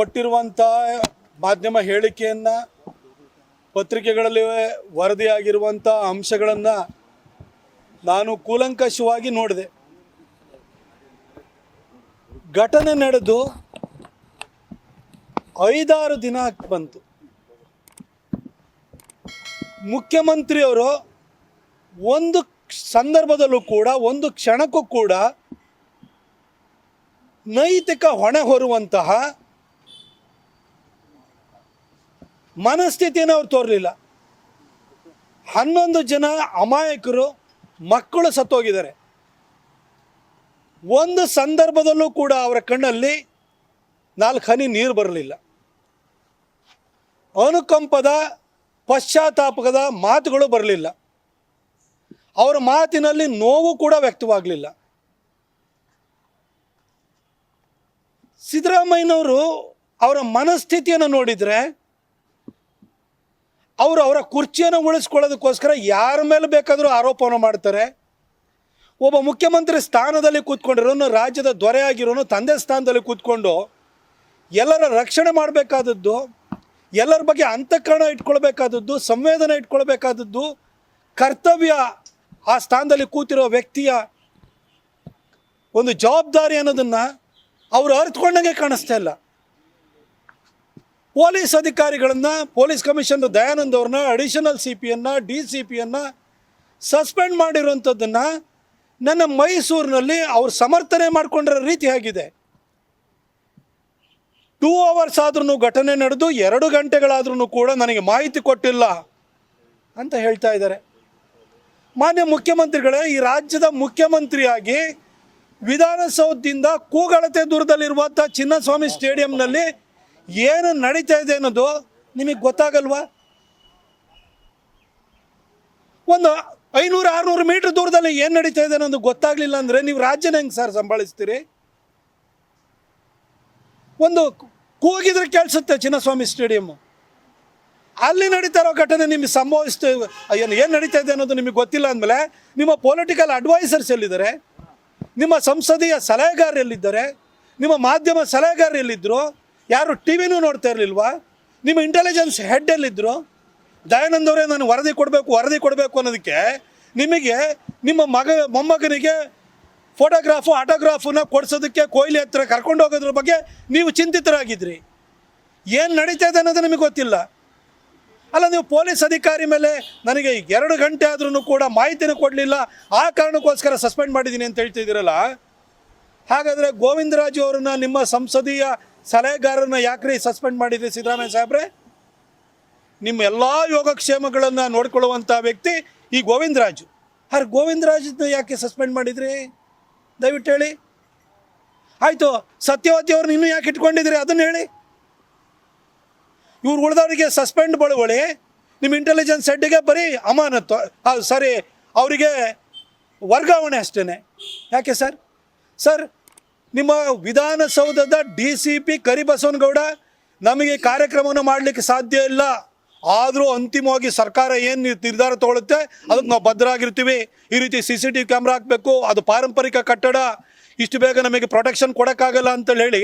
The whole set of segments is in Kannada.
ಕೊಟ್ಟಿರುವಂಥ ಮಾಧ್ಯಮ ಹೇಳಿಕೆಯನ್ನು, ಪತ್ರಿಕೆಗಳಲ್ಲಿ ವರದಿಯಾಗಿರುವಂಥ ಅಂಶಗಳನ್ನು ನಾನು ಕೂಲಂಕಷವಾಗಿ ನೋಡಿದೆ. ಘಟನೆ ನಡೆದು ಐದಾರು ದಿನ ಬಂತು. ಮುಖ್ಯಮಂತ್ರಿಯವರು ಒಂದು ಸಂದರ್ಭದಲ್ಲೂ ಕೂಡ, ಒಂದು ಕ್ಷಣಕ್ಕೂ ಕೂಡ ನೈತಿಕ ಹೊಣೆ ಹೊರುವಂತಹ ಮನಸ್ಥಿತಿಯನ್ನು ಅವ್ರು ತೋರಲಿಲ್ಲ. ಹನ್ನೊಂದು ಜನ ಅಮಾಯಕರು ಮಕ್ಕಳು ಸತ್ತೋಗಿದ್ದಾರೆ. ಒಂದು ಸಂದರ್ಭದಲ್ಲೂ ಕೂಡ ಅವರ ಕಣ್ಣಲ್ಲಿ ನಾಲ್ಕು ಹನಿ ನೀರು ಬರಲಿಲ್ಲ. ಅನುಕಂಪದ ಪಶ್ಚಾತ್ತಾಪದ ಮಾತುಗಳು ಬರಲಿಲ್ಲ. ಅವರ ಮಾತಿನಲ್ಲಿ ನೋವು ಕೂಡ ವ್ಯಕ್ತವಾಗಲಿಲ್ಲ. ಸಿದ್ದರಾಮಯ್ಯನವರು ಅವರ ಮನಸ್ಥಿತಿಯನ್ನು ನೋಡಿದರೆ ಅವರು ಅವರ ಕುರ್ಚಿಯನ್ನು ಉಳಿಸ್ಕೊಳ್ಳೋದಕ್ಕೋಸ್ಕರ ಯಾರ ಮೇಲೆ ಬೇಕಾದರೂ ಆರೋಪವನ್ನು ಮಾಡ್ತಾರೆ. ಒಬ್ಬ ಮುಖ್ಯಮಂತ್ರಿ ಸ್ಥಾನದಲ್ಲಿ ಕೂತ್ಕೊಂಡಿರೋನು, ರಾಜ್ಯದ ದೊರೆ ಆಗಿರೋನು ತಂದೆ ಸ್ಥಾನದಲ್ಲಿ ಕೂತ್ಕೊಂಡು ಎಲ್ಲರ ರಕ್ಷಣೆ ಮಾಡಬೇಕಾದದ್ದು, ಎಲ್ಲರ ಬಗ್ಗೆ ಅಂತಃಕರಣ ಇಟ್ಕೊಳ್ಬೇಕಾದದ್ದು, ಸಂವೇದನೆ ಇಟ್ಕೊಳ್ಬೇಕಾದದ್ದು, ಕರ್ತವ್ಯ ಆ ಸ್ಥಾನದಲ್ಲಿ ಕೂತಿರೋ ವ್ಯಕ್ತಿಯ ಒಂದು ಜವಾಬ್ದಾರಿ ಅನ್ನೋದನ್ನು ಅವರು ಅರ್ಥಕೊಂಡಂಗೆ ಕಾಣಿಸ್ತಾ ಇಲ್ಲ. ಪೊಲೀಸ್ ಅಧಿಕಾರಿಗಳನ್ನು, ಪೊಲೀಸ್ ಕಮಿಷನರ್ ದಯಾನಂದ್ ಅವ್ರನ್ನ ಅಡಿಷನಲ್ ಸಿ ಪಿಯನ್ನು ಡಿ ಸಿ ಪಿಯನ್ನು ಸಸ್ಪೆಂಡ್ ಮಾಡಿರುವಂಥದ್ದನ್ನು ನನ್ನ ಮೈಸೂರಿನಲ್ಲಿ ಅವ್ರು ಸಮರ್ಥನೆ ಮಾಡಿಕೊಂಡಿರೋ ರೀತಿ ಆಗಿದೆ. ಟೂ ಅವರ್ಸ್ ಆದ್ರೂ ಘಟನೆ ನಡೆದು ಎರಡು ಗಂಟೆಗಳಾದ್ರೂ ಕೂಡ ನನಗೆ ಮಾಹಿತಿ ಕೊಟ್ಟಿಲ್ಲ ಅಂತ ಹೇಳ್ತಾ ಇದ್ದಾರೆ. ಮಾನ್ಯ ಮುಖ್ಯಮಂತ್ರಿಗಳೇ, ಈ ರಾಜ್ಯದ ಮುಖ್ಯಮಂತ್ರಿಯಾಗಿ ವಿಧಾನಸೌಧದಿಂದ ಕೂಗಳತೆ ದೂರದಲ್ಲಿರುವಂಥ ಚಿನ್ನಸ್ವಾಮಿ ಸ್ಟೇಡಿಯಂನಲ್ಲಿ ಏನು ನಡೀತಾ ಇದೆ ಅನ್ನೋದು ನಿಮಗೆ ಗೊತ್ತಾಗಲ್ವಾ? ಒಂದು ಐನೂರು, ಆರುನೂರು ಮೀಟ್ರ್ ದೂರದಲ್ಲಿ ಏನು ನಡೀತಾ ಇದೆ ಅನ್ನೋದು ಗೊತ್ತಾಗಲಿಲ್ಲ ಅಂದರೆ ನೀವು ರಾಜ್ಯನ ಹೆಂಗೆ ಸರ್ ಸಂಭಾಳಿಸ್ತೀರಿ? ಒಂದು ಕೂಗಿದ್ರೆ ಕೇಳಿಸುತ್ತೆ ಚಿನ್ನಸ್ವಾಮಿ ಸ್ಟೇಡಿಯಮ್ಮು ಅಲ್ಲಿ ನಡೀತಾ ಇರೋ ಘಟನೆ ನಿಮಗೆ ಸಂಭವಿಸ್ತು ಏನು ಏನು ನಡೀತಾ ಇದೆ ಅನ್ನೋದು ನಿಮಗೆ ಗೊತ್ತಿಲ್ಲ ಅಂದಮೇಲೆ ನಿಮ್ಮ ಪೊಲಿಟಿಕಲ್ ಅಡ್ವೈಸರ್ಸ್ ಎಲ್ಲಿದ್ದಾರೆ? ನಿಮ್ಮ ಸಂಸದೀಯ ಸಲಹೆಗಾರರು ಎಲ್ಲಿದ್ದಾರೆ? ನಿಮ್ಮ ಮಾಧ್ಯಮ ಸಲಹೆಗಾರರು ಎಲ್ಲಿದ್ದರು ಯಾರು ಟಿ ವಿನೂ ನೋಡ್ತಾ ಇರಲಿಲ್ವಾ? ನಿಮ್ಮ ಇಂಟೆಲಿಜೆನ್ಸ್ ಹೆಡ್ಡಲ್ಲಿದ್ದರು ದಯಾನಂದ ಅವರೇ ನಾನು ವರದಿ ಕೊಡಬೇಕು ವರದಿ ಕೊಡಬೇಕು ಅನ್ನೋದಕ್ಕೆ ನಿಮಗೆ ನಿಮ್ಮ ಮಗ, ಮೊಮ್ಮಗನಿಗೆ ಫೋಟೋಗ್ರಾಫು ಆಟೋಗ್ರಾಫನ್ನ ಕೊಡಿಸೋದಕ್ಕೆ ಕೊಹ್ಲಿ ಹತ್ರ ಕರ್ಕೊಂಡು ಹೋಗೋದ್ರ ಬಗ್ಗೆ ನೀವು ಚಿಂತಿತರಾಗಿದ್ದಿರಿ ಏನು ನಡೀತಾ ಇದೆ ಅನ್ನೋದು ನಿಮಗೆ ಗೊತ್ತಿಲ್ಲ. ಅಲ್ಲ, ನೀವು ಪೊಲೀಸ್ ಅಧಿಕಾರಿ ಮೇಲೆ ನನಗೆ ಎರಡು ಗಂಟೆ ಆದ್ರೂ ಕೂಡ ಮಾಹಿತಿನೂ ಕೊಡಲಿಲ್ಲ. ಆ ಕಾರಣಕ್ಕೋಸ್ಕರ ಸಸ್ಪೆಂಡ್ ಮಾಡಿದ್ದೀನಿ ಅಂತ ಹೇಳ್ತಿದ್ದೀರಲ್ಲ? ಹಾಗಾದರೆ ಗೋವಿಂದರಾಜು ಅವರನ್ನ ನಿಮ್ಮ ಸಂಸದೀಯ ಸಲಹೆಗಾರರನ್ನ ಯಾಕ್ರಿ ಸಸ್ಪೆಂಡ್ ಮಾಡಿದ್ರಿ ಸಿದ್ದರಾಮಯ್ಯ ಸಾಹೇಬ್ರೆ? ನಿಮ್ಮ ಎಲ್ಲ ಯೋಗಕ್ಷೇಮಗಳನ್ನು ನೋಡ್ಕೊಳ್ಳುವಂಥ ವ್ಯಕ್ತಿ ಈ ಗೋವಿಂದರಾಜು. ಗೋವಿಂದ ಗೋವಿಂದರಾಜನ್ನ ಯಾಕೆ ಸಸ್ಪೆಂಡ್ ಮಾಡಿದ್ರಿ? ದಯವಿಟ್ಟು ಹೇಳಿ. ಆಯಿತು, ಸತ್ಯವತಿ ಅವ್ರನ್ನ ಇನ್ನೂ ಯಾಕೆ ಇಟ್ಕೊಂಡಿದ್ರಿ ಅದನ್ನು ಹೇಳಿ. ಇವ್ರು ಉಳಿದವರಿಗೆ ಸಸ್ಪೆಂಡ್ ಬಳುವಳಿ, ನಿಮ್ಮ ಇಂಟೆಲಿಜೆನ್ಸ್ ಹೆಡ್ಗೆ ಬರೀ ಅಮಾನತ್ತು ಸರಿ ಅವರಿಗೆ ವರ್ಗಾವಣೆ ಅಷ್ಟೇ ಯಾಕೆ ಸರ್? ಸರ್ ನಿಮ್ಮ ವಿಧಾನಸೌಧದ ಡಿ ಸಿ ಪಿ ಕರಿಬಸವನಗೌಡ ನಮಗೆ ಕಾರ್ಯಕ್ರಮವನ್ನು ಮಾಡಲಿಕ್ಕೆ ಸಾಧ್ಯ ಇಲ್ಲ. ಆದರೂ ಅಂತಿಮವಾಗಿ ಸರ್ಕಾರ ಏನು ನಿರ್ಧಾರ ತಗೊಳುತ್ತೆ ಅದಕ್ಕೆ ನಾವು ಭದ್ರಾಗಿರ್ತೀವಿ. ಈ ರೀತಿ C C T V camera ಹಾಕಬೇಕು, ಅದು ಪಾರಂಪರಿಕ ಕಟ್ಟಡ. ಇಷ್ಟು ಬೇಗ ನಮಗೆ ಪ್ರೊಟೆಕ್ಷನ್ ಕೊಡೋಕ್ಕಾಗಲ್ಲ ಅಂತೇಳಿ ಹೇಳಿ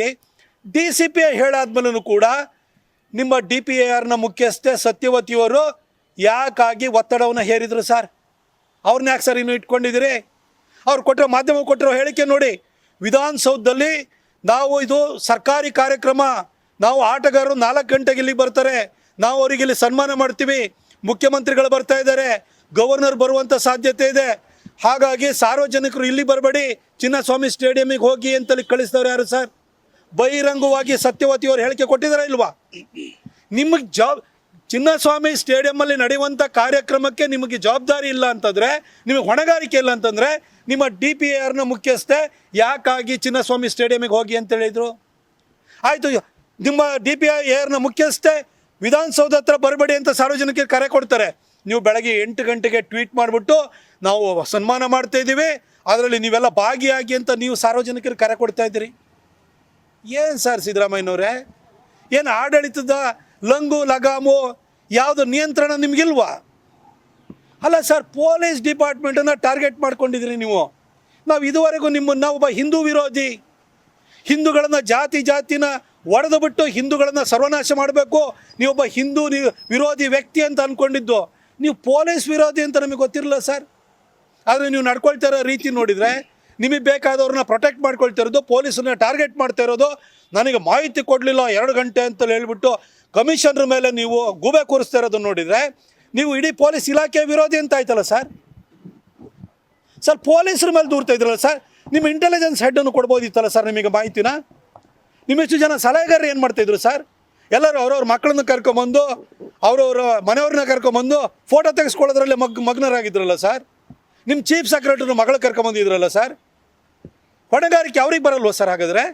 ಡಿ ಸಿ ಪಿ ಹೇಳಾದ್ಮೇಲೂ ಕೂಡ ನಿಮ್ಮ ಡಿ ಪಿ ಎ ಆರ್ನ ಮುಖ್ಯಸ್ಥೆ ಸತ್ಯವತಿಯವರು ಯಾಕಾಗಿ ಒತ್ತಡವನ್ನು ಹೇರಿದರು ಸರ್? ಅವ್ರನ್ನ ಯಾಕೆ ಸರ್ ಇನ್ನು ಇಟ್ಕೊಂಡಿದ್ದೀರಿ? ಅವ್ರು ಕೊಟ್ಟಿರೋ ಮಾಧ್ಯಮ ಕೊಟ್ಟಿರೋ ಹೇಳಿಕೆ ನೋಡಿ. ವಿಧಾನಸೌಧದಲ್ಲಿ ನಾವು ಇದು ಸರ್ಕಾರಿ ಕಾರ್ಯಕ್ರಮ, ನಾವು ಆಟಗಾರರು ನಾಲ್ಕು ಗಂಟೆಗೆ ಇಲ್ಲಿಗೆ ಬರ್ತಾರೆ. ನಾವು ಅವರಿಗೆ ಇಲ್ಲಿ ಸನ್ಮಾನ ಮಾಡ್ತೀವಿ. ಮುಖ್ಯಮಂತ್ರಿಗಳು ಬರ್ತಾ ಇದ್ದಾರೆ. ಗವರ್ನರ್ ಬರುವಂಥ ಸಾಧ್ಯತೆ ಇದೆ. ಹಾಗಾಗಿ ಸಾರ್ವಜನಿಕರು ಇಲ್ಲಿ ಬರಬೇಡಿ. ಚಿನ್ನಸ್ವಾಮಿ ಸ್ಟೇಡಿಯಮಿಗೆ ಹೋಗಿ ಅಂತಲ್ಲಿ ಕಳಿಸಿದವ್ರು ಯಾರು ಸರ್? ಬಹಿರಂಗವಾಗಿ ಸತ್ಯವತಿಯವರು ಹೇಳಿಕೆ ಕೊಟ್ಟಿದ್ದಾರೆ ಇಲ್ವಾ? ನಿಮಗೆ ಜಾಬ್ ಚಿನ್ನಸ್ವಾಮಿ ಸ್ಟೇಡಿಯಮ್ಮಲ್ಲಿ ನಡೆಯುವಂಥ ಕಾರ್ಯಕ್ರಮಕ್ಕೆ ನಿಮಗೆ ಜವಾಬ್ದಾರಿ ಇಲ್ಲ ಅಂತಂದರೆ, ನಿಮಗೆ ಹೊಣೆಗಾರಿಕೆ ಇಲ್ಲ ಅಂತಂದರೆ, ನಿಮ್ಮ ಡಿ ಪಿ ಆರ್ನ ಮುಖ್ಯಸ್ಥೆ ಯಾಕಾಗಿ ಚಿನ್ನಸ್ವಾಮಿ ಸ್ಟೇಡಿಯಮಿಗೆ ಹೋಗಿ ಅಂತ ಹೇಳಿದರು? ಆಯಿತು, ನಿಮ್ಮ ಡಿ ಪಿ ಐ ಏರ್ನ ಮುಖ್ಯಸ್ಥೆ ವಿಧಾನಸೌಧ ಹತ್ರ ಬರಬೇಡಿ ಅಂತ ಸಾರ್ವಜನಿಕರಿಗೆ ಕರೆ ಕೊಡ್ತಾರೆ. ನೀವು ಬೆಳಗ್ಗೆ ಎಂಟು ಗಂಟೆಗೆ ಟ್ವೀಟ್ ಮಾಡಿಬಿಟ್ಟು ನಾವು ಸನ್ಮಾನ ಮಾಡ್ತಾ ಇದ್ದೀವಿ, ಅದರಲ್ಲಿ ನೀವೆಲ್ಲ ಭಾಗಿಯಾಗಿ ಅಂತ ನೀವು ಸಾರ್ವಜನಿಕರಿಗೆ ಕರೆ ಕೊಡ್ತಾ ಇದ್ದೀರಿ. ಏನು ಸರ್ ಸಿದ್ದರಾಮಯ್ಯನವರೇ? ಏನು ಆಡಳಿತದ ಲಂಗು, ಲಗಾಮು, ಯಾವುದು ನಿಯಂತ್ರಣ ನಿಮಗಿಲ್ವಾ? ಅಲ್ಲ ಸರ್, ಪೊಲೀಸ್ ಡಿಪಾರ್ಟ್ಮೆಂಟನ್ನು ಟಾರ್ಗೆಟ್ ಮಾಡ್ಕೊಂಡಿದ್ದೀರಿ ನೀವು. ನಾವು ಇದುವರೆಗೂ ನಿಮ್ಮನ್ನು ಒಬ್ಬ ಹಿಂದೂ ವಿರೋಧಿ. ಹಿಂದೂಗಳನ್ನು ಜಾತಿ ಜಾತಿನ ಒಡೆದು ಬಿಟ್ಟು ಹಿಂದೂಗಳನ್ನು ಸರ್ವನಾಶ ಮಾಡಬೇಕು. ನೀವೊಬ್ಬ ಹಿಂದೂ ವಿರೋಧಿ ವ್ಯಕ್ತಿ ಅಂತ ಅಂದ್ಕೊಂಡಿದ್ದು ನೀವು ಪೊಲೀಸ್ ವಿರೋಧಿ ಅಂತ ನಮಗೆ ಗೊತ್ತಿರಲಿಲ್ಲ ಸರ್. ಆದರೆ ನೀವು ನಡ್ಕೊಳ್ತಾ ಇರೋ ರೀತಿ ನೋಡಿದರೆ, ನಿಮಗೆ ಬೇಕಾದವ್ರನ್ನ ಪ್ರೊಟೆಕ್ಟ್ ಮಾಡ್ಕೊಳ್ತಾ ಇರೋದು, ಪೊಲೀಸನ್ನ ಟಾರ್ಗೆಟ್ ಮಾಡ್ತಾ ಇರೋದು, ನನಗೆ ಮಾಹಿತಿ ಕೊಡಲಿಲ್ಲ ಎರಡು ಗಂಟೆ ಅಂತ ಹೇಳ್ಬಿಟ್ಟು ಕಮಿಷನರ್ ಮೇಲೆ ನೀವು ಗೂಬೆ ಕೂರಿಸ್ತಾ ಇರೋದನ್ನ ನೋಡಿದರೆ, ನೀವು ಇಡೀ ಪೊಲೀಸ್ ಇಲಾಖೆ ವಿರೋಧಿ ಅಂತ ಆಯ್ತಲ್ಲ ಸರ್? ಸರ್, ಪೊಲೀಸರ ಮೇಲೆ ದೂರ್ತಾ ಇದ್ರಲ್ಲ ಸರ್? ನಿಮ್ಮ ಇಂಟೆಲಿಜೆನ್ಸ್ ಹೆಡ್ಡನ್ನು ಕೊಡ್ಬೋದಿತ್ತಲ್ಲ ಸರ್ ನಿಮಗೆ ಮಾಹಿತಿನ? ನಿಮ್ಮೆಷ್ಟು ಜನ ಸಲಹೆಗಾರರು ಏನು ಮಾಡ್ತಾಯಿದ್ರು ಸರ್? ಎಲ್ಲರೂ ಅವ್ರವ್ರ ಮಕ್ಕಳನ್ನ ಕರ್ಕೊಂಬಂದು, ಅವ್ರವ್ರ ಮನೆಯವ್ರನ್ನ ಕರ್ಕೊಂಬಂದು ಫೋಟೋ ತೆಗೆಸ್ಕೊಳ್ಳೋದ್ರಲ್ಲಿ ಮಗ್, ಮಗ್ನರಾಗಿದ್ರಲ್ಲ ಸರ್? ನಿಮ್ಮ ಚೀಫ್ ಸೆಕ್ರೆಟರಿ ಮಗಳು ಕರ್ಕೊಂಬಂದಿದ್ರಲ್ಲ ಸರ್? ಹೊಣೆಗಾರಿಕೆ ಅವ್ರಿಗೆ ಬರಲ್ವ ಸರ್ ಹಾಗಾದರೆ?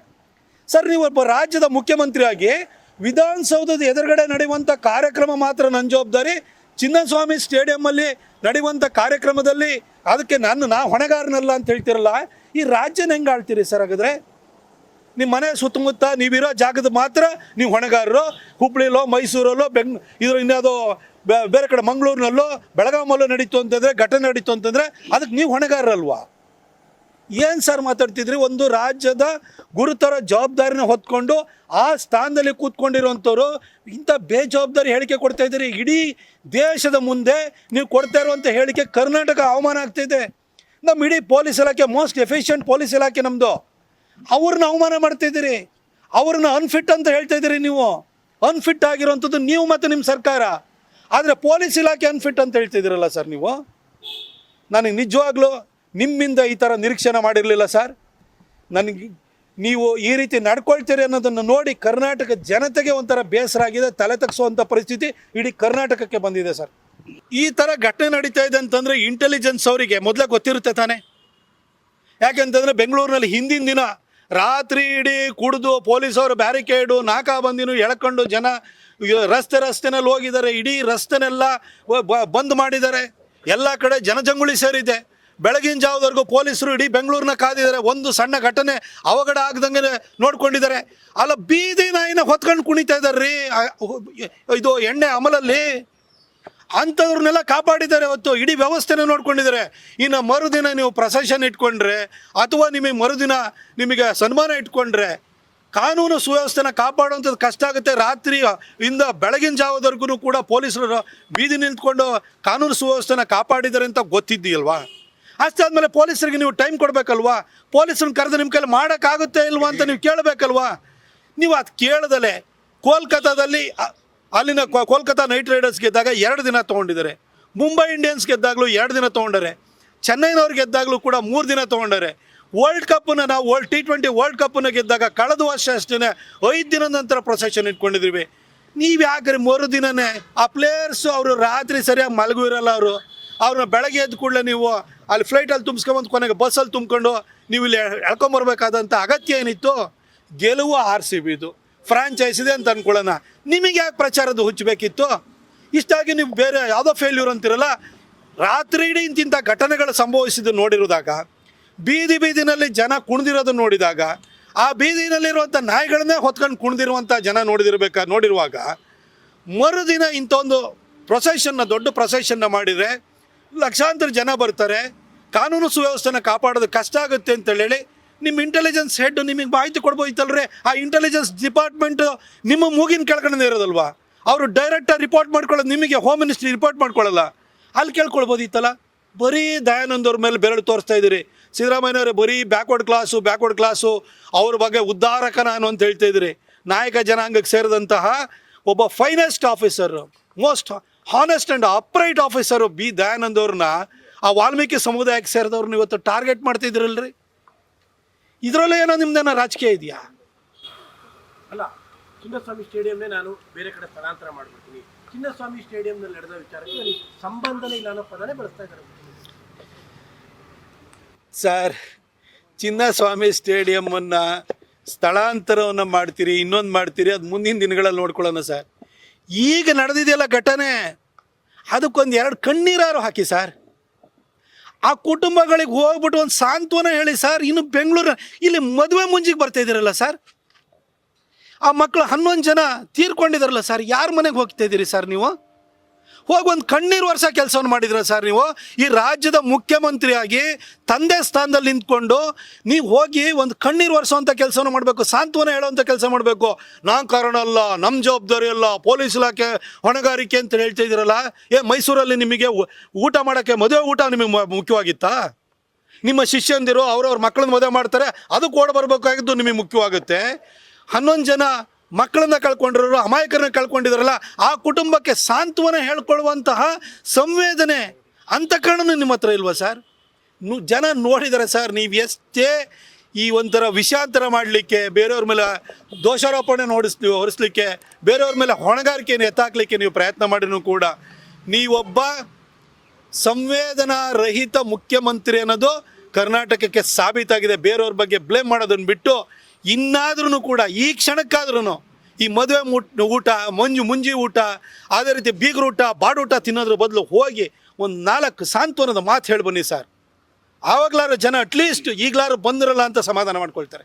ಸರ್, ನೀವು ಒಬ್ಬ ರಾಜ್ಯದ ಮುಖ್ಯಮಂತ್ರಿಯಾಗಿ ವಿಧಾನಸೌಧದ ಎದುರುಗಡೆ ನಡೆಯುವಂಥ ಕಾರ್ಯಕ್ರಮ ಮಾತ್ರ ನನ್ನ ಜವಾಬ್ದಾರಿ. ಚಿನ್ನಸ್ವಾಮಿ ಸ್ಟೇಡಿಯಮ್ಮಲ್ಲಿ ನಡೆಯುವಂಥ ಕಾರ್ಯಕ್ರಮದಲ್ಲಿ ಅದಕ್ಕೆ ನಾನು, ನಾ ಹೊಣೆಗಾರನಲ್ಲ ಅಂತ ಹೇಳ್ತಿರಲ್ಲ. ಈ ರಾಜ್ಯನ ಹೆಂಗೆ ಆಳ್ತೀರಿ ಸರ್ ಹಾಗಾದರೆ? ನಿಮ್ಮ ಮನೆ ಸುತ್ತಮುತ್ತ ನೀವಿರೋ ಜಾಗದ ಮಾತ್ರ ನೀವು ಹೊಣೆಗಾರರು. ಹುಬ್ಳಿಲೋ, ಮೈಸೂರಲ್ಲೋ, ಬೆಂಗ್, ಇದ್ರ ಇನ್ಯಾವುದೋ ಬೇರೆ ಕಡೆ ಮಂಗಳೂರಿನಲ್ಲೋ, ಬೆಳಗಾವಲ್ಲೋ ನಡೀತು ಅಂತಂದರೆ, ಘಟನೆ ನಡೀತು ಅಂತಂದರೆ ಅದಕ್ಕೆ ನೀವು ಹೊಣೆಗಾರರಲ್ವಾ? ಏನು ಸರ್ ಮಾತಾಡ್ತಿದ್ರಿ? ಒಂದು ರಾಜ್ಯದ ಗುರುತರ ಜವಾಬ್ದಾರಿನ ಹೊತ್ಕೊಂಡು ಆ ಸ್ಥಾನದಲ್ಲಿ ಕೂತ್ಕೊಂಡಿರುವಂಥವ್ರು ಇಂಥ ಬೇಜವಾಬ್ದಾರಿ ಹೇಳಿಕೆ ಕೊಡ್ತಾ ಇದ್ದೀರಿ. ಇಡೀ ದೇಶದ ಮುಂದೆ ನೀವು ಕೊಡ್ತಾ ಇರುವಂಥ ಹೇಳಿಕೆ ಕರ್ನಾಟಕ ಅವಮಾನ ಆಗ್ತಿದೆ ನಮ್ಮ ಇಡೀ ಪೊಲೀಸ್ ಇಲಾಖೆ, ಮೋಸ್ಟ್ ಎಫಿಷಿಯಂಟ್ ಪೊಲೀಸ್ ಇಲಾಖೆ ನಮ್ಮದು ಅವ್ರನ್ನ ಅವಮಾನ ಮಾಡ್ತಿದ್ದೀರಿ ಅವ್ರನ್ನ ಅನ್ಫಿಟ್ ಅಂತ ಹೇಳ್ತಾ ಇದ್ದೀರಿ ನೀವು. ಅನ್ಫಿಟ್ ಆಗಿರೋವಂಥದ್ದು ನೀವು ಮತ್ತು ನಿಮ್ಮ ಸರ್ಕಾರ. ಆದರೆ ಪೊಲೀಸ್ ಇಲಾಖೆ ಅನ್ಫಿಟ್ ಅಂತ ಹೇಳ್ತಿದ್ದೀರಲ್ಲ ಸರ್ ನೀವು? ನನಗೆ ನಿಜವಾಗ್ಲೂ ನಿಮ್ಮಿಂದ ಈ ಥರ ನಿರೀಕ್ಷಣೆ ಮಾಡಿರಲಿಲ್ಲ ಸರ್ ನನಗೆ ನೀವು ಈ ರೀತಿ ನಡ್ಕೊಳ್ತೀರಿ ಅನ್ನೋದನ್ನು ನೋಡಿ ಕರ್ನಾಟಕ ಜನತೆಗೆ ಒಂಥರ ಬೇಸರ ಆಗಿದೆ, ತಲೆ ತಗ್ಸುವಂಥ ಪರಿಸ್ಥಿತಿ ಇಡೀ ಕರ್ನಾಟಕಕ್ಕೆ ಬಂದಿದೆ ಸರ್ ಈ ಥರ ಘಟನೆ ನಡೀತಾ ಇದೆ ಅಂತಂದರೆ ಇಂಟೆಲಿಜೆನ್ಸ್ ಅವರಿಗೆ ಮೊದಲೇ ಗೊತ್ತಿರುತ್ತೆ ತಾನೇ. ಯಾಕೆಂತಂದರೆ ಬೆಂಗಳೂರಿನಲ್ಲಿ ಹಿಂದಿನ ದಿನ ರಾತ್ರಿ ಇಡೀ ಕುಡಿದು ಪೊಲೀಸವರು ಬ್ಯಾರಿಕೇಡು ನಾಕಾಬಂದಿನೂ ಎಳ್ಕೊಂಡು ಜನ ರಸ್ತೆ ರಸ್ತೆನಲ್ಲಿ ಹೋಗಿದ್ದಾರೆ, ಇಡೀ ರಸ್ತೆನೆಲ್ಲ ಬಂದ್ ಮಾಡಿದ್ದಾರೆ. ಎಲ್ಲ ಕಡೆ ಜನಜಂಗುಳಿ ಸೇರಿದೆ. ಬೆಳಗಿನ ಜಾವದವರೆಗೂ ಪೊಲೀಸರು ಇಡೀ ಬೆಂಗಳೂರನ್ನ ಕಾದಿದ್ದಾರೆ. ಒಂದು ಸಣ್ಣ ಘಟನೆ ಅವಘಡ ಆಗದಂಗೆ ನೋಡ್ಕೊಂಡಿದ್ದಾರೆ. ಅಲ್ಲ, ಬೀದಿ ನಾಯಿನ ಹೊತ್ಕೊಂಡು ಕುಣಿತಾ ಇದ್ದಾರೆ ಇದು ಎಣ್ಣೆ ಅಮಲಲ್ಲಿ? ಅಂಥವ್ರನ್ನೆಲ್ಲ ಕಾಪಾಡಿದ್ದಾರೆ ಅವತ್ತು. ಇಡೀ ವ್ಯವಸ್ಥೆನ ನೋಡ್ಕೊಂಡಿದ್ದಾರೆ. ಇನ್ನು ಮರುದಿನ ನೀವು ಪ್ರೊಸೆಷನ್ ಇಟ್ಕೊಂಡ್ರೆ, ಅಥವಾ ನಿಮಗೆ ಮರುದಿನ ನಿಮಗೆ ಸನ್ಮಾನ ಇಟ್ಕೊಂಡ್ರೆ, ಕಾನೂನು ಸುವ್ಯವಸ್ಥೆನ ಕಾಪಾಡುವಂಥದ್ದು ಕಷ್ಟ ಆಗುತ್ತೆ. ರಾತ್ರಿ, ಇಂದ ಬೆಳಗಿನ ಜಾವದವರೆಗೂ ಕೂಡ ಪೊಲೀಸರು ಬೀದಿ ನಿಂತ್ಕೊಂಡು ಕಾನೂನು ಸುವ್ಯವಸ್ಥೆನ ಕಾಪಾಡಿದ್ದಾರೆ ಅಂತ ಗೊತ್ತಿದ್ದೀಯಲ್ವಾ? ಅಷ್ಟಾದ್ಮೇಲೆ ಪೊಲೀಸರಿಗೆ ನೀವು ಟೈಮ್ ಕೊಡಬೇಕಲ್ವಾ? ಪೊಲೀಸರನ್ನ ಕರೆದು ನಿಮ್ಮ ಕೈಲಿ ಮಾಡೋಕ್ಕಾಗುತ್ತೆ ಇಲ್ವಾ ಅಂತ ನೀವು ಕೇಳಬೇಕಲ್ವಾ? ನೀವು ಅದು ಕೇಳದಲೆ ಕೋಲ್ಕತ್ತಾದಲ್ಲಿ ಅಲ್ಲಿನ ಕೋಲ್ಕತ್ತಾ ನೈಟ್ ರೈಡರ್ಸ್ ಗೆದ್ದಾಗ ಎರಡು ದಿನ ತೊಗೊಂಡಿದ್ದಾರೆ. ಮುಂಬೈ ಇಂಡಿಯನ್ಸ್ ಗೆದ್ದಾಗಲೂ ಎರಡು ದಿನ ತೊಗೊಂಡರೆ. ಚೆನ್ನೈನವ್ರು ಗೆದ್ದಾಗಲೂ ಕೂಡ ಮೂರು ದಿನ ತೊಗೊಂಡರೆ. ವರ್ಲ್ಡ್ ಕಪ್ಪನ್ನು ನಾವು ವರ್ಲ್ಡ್ ಟಿ ಟ್ವೆಂಟಿ ವರ್ಲ್ಡ್ ಕಪ್ಪನ್ನ ಗೆದ್ದಾಗ ಕಳೆದ ವರ್ಷ ಅಷ್ಟೇ ಐದು ದಿನದ ನಂತರ ಪ್ರೊಸೆಷನ್ ಇಟ್ಕೊಂಡಿದ್ದೀವಿ. ನೀವು ಯಾಕ್ರಿ ಮರು ದಿನನೇ ಆ ಪ್ಲೇಯರ್ಸು ಅವರು ರಾತ್ರಿ ಸರಿಯಾಗಿ ಮಲಗು ಇರಲ್ಲ ಅವರು? ಅವ್ರನ್ನ ಬೆಳಗ್ಗೆ ಎದ್ದು ಕೂಡಲೇ ನೀವು ಅಲ್ಲಿ ಫ್ಲೈಟಲ್ಲಿ ತುಂಬಿಸ್ಕೊಂಬಂದು ಕೊನೆಗೆ ಬಸ್ಸಲ್ಲಿ ತುಂಬ್ಕೊಂಡು ನೀವು ಇಲ್ಲಿ ಎಳ್ಕೊಂಬರ್ಬೇಕಾದಂಥ ಅಗತ್ಯ ಏನಿತ್ತು? ಗೆಲುವು ಆರ್ ಸಿ ಬಿದು ಫ್ರಾಂಚೈಸ್ ಇದೆ ಅಂತ ಅಂದ್ಕೊಳ್ಳೋಣ ನಿಮಗೆ ಯಾಕೆ ಪ್ರಚಾರದ ಹುಚ್ಚಬೇಕಿತ್ತು ಇಷ್ಟಾಗಿ ನೀವು ಬೇರೆ ಯಾವುದೋ ಫೇಲ್ಯೂರ್ ಅಂತಿರಲ್ಲ, ರಾತ್ರಿ ಇಡೀ ಇಂತಿಂಥ ಘಟನೆಗಳು ಸಂಭವಿಸಿದ್ದು ನೋಡಿರೋದಾಗ ಬೀದಿ ಬೀದಿನಲ್ಲಿ ಜನ ಕುಣಿದಿರೋದು ನೋಡಿದಾಗ, ಆ ಬೀದಿನಲ್ಲಿರುವಂಥ ನಾಯಿಗಳನ್ನೇ ಹೊತ್ಕೊಂಡು ಕುಣಿದಿರುವಂಥ ಜನ ನೋಡಿದಿರಬೇಕ? ನೋಡಿರುವಾಗ, ಮರುದಿನ ಇಂಥ ಒಂದು ಪ್ರೊಸೆಷನ್ನ ದೊಡ್ಡ ಪ್ರೊಸೆಷನ್ನ ಮಾಡಿದರೆ ಲಕ್ಷಾಂತರ ಜನ ಬರ್ತಾರೆ. ಕಾನೂನು ಸುವ್ಯವಸ್ಥೆನ ಕಾಪಾಡೋದು ಕಷ್ಟ ಆಗುತ್ತೆ ಅಂತೇಳಿ ಹೇಳಿ ನಿಮ್ಮ ಇಂಟೆಲಿಜೆನ್ಸ್ ಹೆಡ್ ನಿಮಗೆ ಮಾಹಿತಿ ಕೊಡ್ಬೋದಿತ್ತಲ್ರಿ? ಆ ಇಂಟೆಲಿಜೆನ್ಸ್ ಡಿಪಾರ್ಟ್ಮೆಂಟ್ ನಿಮ್ಮ ಮೂಗಿನ ಕೆಳಗಡೆ ಇರೋದಲ್ವಾ? ಅವರು ಡೈರೆಕ್ಟಾಗಿ ರಿಪೋರ್ಟ್ ಮಾಡ್ಕೊಳ್ಳೋದು ನಿಮಗೆ ಹೋಮ್ ಮಿನಿಸ್ಟ್ರಿ ರಿಪೋರ್ಟ್ ಮಾಡ್ಕೊಳ್ಳಲ್ಲ. ಅಲ್ಲಿ ಕೇಳ್ಕೊಳ್ಬೋದಿತ್ತಲ್ಲ? ಬರೀ ದಯಾನಂದ್ ಅವ್ರ ಮೇಲೆ ಬೆರಳು ತೋರಿಸ್ತಾ ಇದ್ದೀರಿ. ಸಿದ್ದರಾಮಯ್ಯನವರೇ ಬರೀ ಬ್ಯಾಕ್ವರ್ಡ್ ಕ್ಲಾಸು ಬ್ಯಾಕ್ವರ್ಡ್ ಕ್ಲಾಸು ಅವ್ರ ಬಗ್ಗೆ ಉದ್ಧಾರಕ ನಾನು ಅಂತ ಹೇಳ್ತಾ ಇದ್ದೀರಿ. ನಾಯಕ ಜನಾಂಗಕ್ಕೆ ಸೇರಿದಂತಹ ಒಬ್ಬ finest officer most honest and upright officer B Dayanand ಅವ್ರನ್ನ ಆ ವಾಲ್ಮೀಕಿ ಸಮುದಾಯಕ್ಕೆ ಸೇರಿದವ್ರನ್ನ ಇವತ್ತು ಟಾರ್ಗೆಟ್ ಮಾಡ್ತಿದ್ರಲ್ರಿ ಇದರಲ್ಲೂ ಏನೋ ನಿಮ್ದೇನೋ ರಾಜಕೀಯ ಇದೆಯಾ? ಅಲ್ಲ ಚಿನ್ನಸ್ವಾಮಿ ಸ್ಟೇಡಿಯಂನೇ ನಾನು ಬೇರೆ ಕಡೆ ಸ್ಥಳಾಂತರ ಮಾಡ್ಬಿಡ್ತೀನಿ. ಚಿನ್ನಸ್ವಾಮಿ ಸ್ಟೇಡಿಯಂನಲ್ಲಿ ನಡೆದ ವಿಚಾರಕ್ಕೆ ನನಗೆ ಸಂಬಂಧನೇ ಇಲ್ಲ ಅನ್ನೋ ಪದನೇ ಬಳಸ್ತಾ ಇದ್ದಾರೆ. ಸರ್ ಚಿನ್ನಸ್ವಾಮಿ ಸ್ಟೇಡಿಯಮ್ಮನ್ನು ಸ್ಥಳಾಂತರವನ್ನು ಮಾಡ್ತೀರಿ ಇನ್ನೊಂದು ಮಾಡ್ತೀರಿ ಅದು ಮುಂದಿನ ದಿನಗಳಲ್ಲಿ ನೋಡ್ಕೊಳ್ಳೋಣ ಸರ್. ಈಗ ನಡೆದಿದೆಯಲ್ಲ ಘಟನೆ ಅದಕ್ಕೊಂದು ಎರಡು ಕಣ್ಣೀರಾರು ಹಾಕಿ ಸರ್. ಆ ಕುಟುಂಬಗಳಿಗೆ ಹೋಗ್ಬಿಟ್ಟು ಒಂದು ಸಾಂತ್ವನ ಹೇಳಿ, ಸರ್, ಇನ್ನು ಬೆಂಗಳೂರು ಇಲ್ಲಿ ಮದುವೆ ಮುಂಜಿಗೆ ಬರ್ತಾ ಇದ್ದೀರಲ್ಲ, ಸರ್? ಆ ಮಕ್ಕಳು ಹನ್ನೊಂದು ಜನ ತೀರ್ಕೊಂಡಿದಾರಲ್ಲ, ಸರ್, ಯಾರ ಮನೆಗೆ ಹೋಗ್ತಾ ಇದ್ದೀರಿ, ಸರ್ ನೀವು? ಹೋಗಿ ಒಂದು ಕಣ್ಣೀರು ವರ್ಷ ಕೆಲಸವನ್ನು ಮಾಡಿದ್ರ ಸರ್ ನೀವು? ಈ ರಾಜ್ಯದ ಮುಖ್ಯಮಂತ್ರಿಯಾಗಿ ತಂದೆ ಸ್ಥಾನದಲ್ಲಿ ನಿಂತ್ಕೊಂಡು ನೀವು ಹೋಗಿ ಒಂದು ಕಣ್ಣೀರು ವರ್ಷವಂಥ ಕೆಲಸವನ್ನು ಮಾಡಬೇಕು, ಸಾಂತ್ವನ ಹೇಳುವಂಥ ಕೆಲಸ ಮಾಡಬೇಕು. ನಾ ಕಾರಣ ಅಲ್ಲ ನಮ್ಮ ಜವಾಬ್ದಾರಿ ಅಲ್ಲ, ಪೊಲೀಸ್ ಇಲಾಖೆ ಹೊಣೆಗಾರಿಕೆ ಅಂತ ಹೇಳ್ತಾ ಇದ್ದೀರಲ್ಲ ಏ ಮೈಸೂರಲ್ಲಿ ನಿಮಗೆ ಊಟ ಮಾಡೋಕ್ಕೆ ಮದುವೆ ಊಟ ನಿಮಗೆ ಮುಖ್ಯವಾಗಿತ್ತಾ? ನಿಮ್ಮ ಶಿಷ್ಯಂದಿರು ಅವ್ರವ್ರ ಮಕ್ಕಳನ್ನ ಮದುವೆ ಮಾಡ್ತಾರೆ, ಅದಕ್ಕೆ ಓಡ್ ಬರಬೇಕಾಗಿದ್ದು ನಿಮಗೆ ಮುಖ್ಯವಾಗುತ್ತೆ. ಹನ್ನೊಂದು ಜನ ಮಕ್ಕಳನ್ನ ಕಳ್ಕೊಂಡಿರೋರು, ಅಮಾಯಕರನ್ನ ಕಳ್ಕೊಂಡಿದಾರಲ್ಲ, ಆ ಕುಟುಂಬಕ್ಕೆ ಸಾಂತ್ವನ ಹೇಳ್ಕೊಳ್ಳುವಂತಹ ಸಂವೇದನೆ ಅಂತಃಕರಣನೂ ನಿಮ್ಮ ಹತ್ರ ಇಲ್ವಾ ಸರ್? ಜನ ನೋಡಿದ್ದಾರೆ ಸರ್, ನೀವು ಎಷ್ಟೇ ಈ ಒಂಥರ ವಿಷಾಂತರ ಮಾಡಲಿಕ್ಕೆ, ಬೇರೆಯವ್ರ ಮೇಲೆ ದೋಷಾರೋಪಣೆ ನೋಡಿಸ್ಲಿ, ಹೊರಿಸ್ಲಿಕ್ಕೆ, ಬೇರೆಯವ್ರ ಮೇಲೆ ಹೊಣೆಗಾರಿಕೆಯನ್ನು ಎತ್ತಾಕ್ಲಿಕ್ಕೆ ನೀವು ಪ್ರಯತ್ನ ಮಾಡಿದ್ರು ಕೂಡ, ನೀವೊಬ್ಬ ಸಂವೇದನಾ ರಹಿತ ಮುಖ್ಯಮಂತ್ರಿ ಅನ್ನೋದು ಕರ್ನಾಟಕಕ್ಕೆ ಸಾಬೀತಾಗಿದೆ, ಬೇರೆಯವ್ರ ಬಗ್ಗೆ ಬ್ಲೇಮ್ ಮಾಡೋದನ್ನು ಬಿಟ್ಟು ಇನ್ನಾದ್ರೂ ಕೂಡ, ಈ ಕ್ಷಣಕ್ಕಾದ್ರೂ ಈ ಮದುವೆ ಊಟ, ಮಂಜು, ಮುಂಜಿ ಊಟ, ಅದೇ ರೀತಿ ಬೀಗರೂಟ ಬಾಡೂಟ ತಿನ್ನೋದ್ರ ಬದಲು ಹೋಗಿ ಒಂದು ನಾಲ್ಕು ಸಾಂತ್ವನದ ಮಾತು ಹೇಳಿ ಬನ್ನಿ ಸರ್. ಆವಾಗ್ಲಾರು ಜನ ಅಟ್ಲೀಸ್ಟ್ ಈಗಲಾರು ಬಂದಿರಲ್ಲ ಅಂತ ಸಮಾಧಾನ ಮಾಡ್ಕೊಳ್ತಾರೆ.